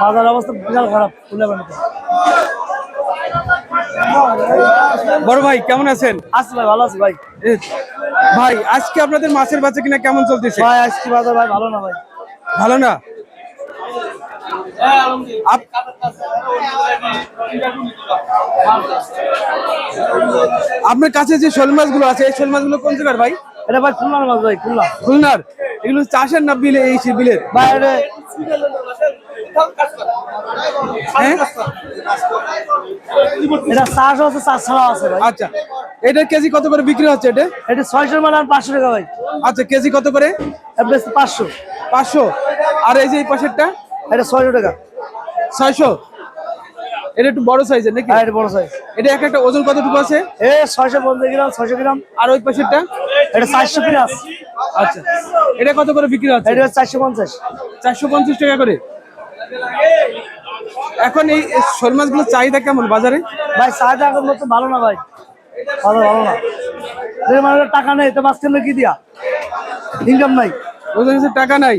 বাজার অবস্থা বিশাল খারাপ বড় ভাই কেমন আছেন? আছি ভাই ভালো আছি ভাই। ভাই আজকে আপনাদের মাছের বাচ্চা কিনা কেমন চলতেছে? ভাই আজকে বাজার ভাই ভালো না ভাই। ভালো না? আপনার কাছে যে শোল মাছগুলো আছে এই শোল মাছগুলো কোন জায়গার ভাই? এটা ভাই খুলনার মাছ ভাই খুলনা। খুলনার? এগুলো চাষের না বিলে এই বিলের? এটা হ্যাঁ? চাষ আছে চাষ ছাড়াও আছে ভাই। আচ্ছা এটা কেজি কত করে বিক্রি হচ্ছে এটা? এটা ছয়শোর মানে আর পাঁচশো টাকা ভাই। আচ্ছা কেজি কত করে? পাঁচশো। পাঁচশো। আর এই যে এই পাশেরটা? এটা ছয়শো টাকা। ছয়শো। এটা একটু বড় সাইজের নাকি? হ্যাঁ এটা বড় সাইজ এটা এক একটা ওজন কতটুকু আছে? এ ছয়শো পঞ্চাশ গ্রাম ছয়শো গ্রাম। আর ওই পাশেরটা? এটা চারশো পিরাস। আচ্ছা। এটা কত করে বিক্রি হচ্ছে? এটা চারশো পঞ্চাশ। চারশো পঞ্চাশ টাকা করে। এখন এই শোল মাছগুলোর চাহিদা কেমন বাজারে? ভাই চাহিদা এখন মতো ভালো না ভাই। ভালো ভালো না। যে মানুষের টাকা নেই তো মাছ কিনলে কি দিয়া? ইনকাম নাই। ওদের কাছে টাকা নাই।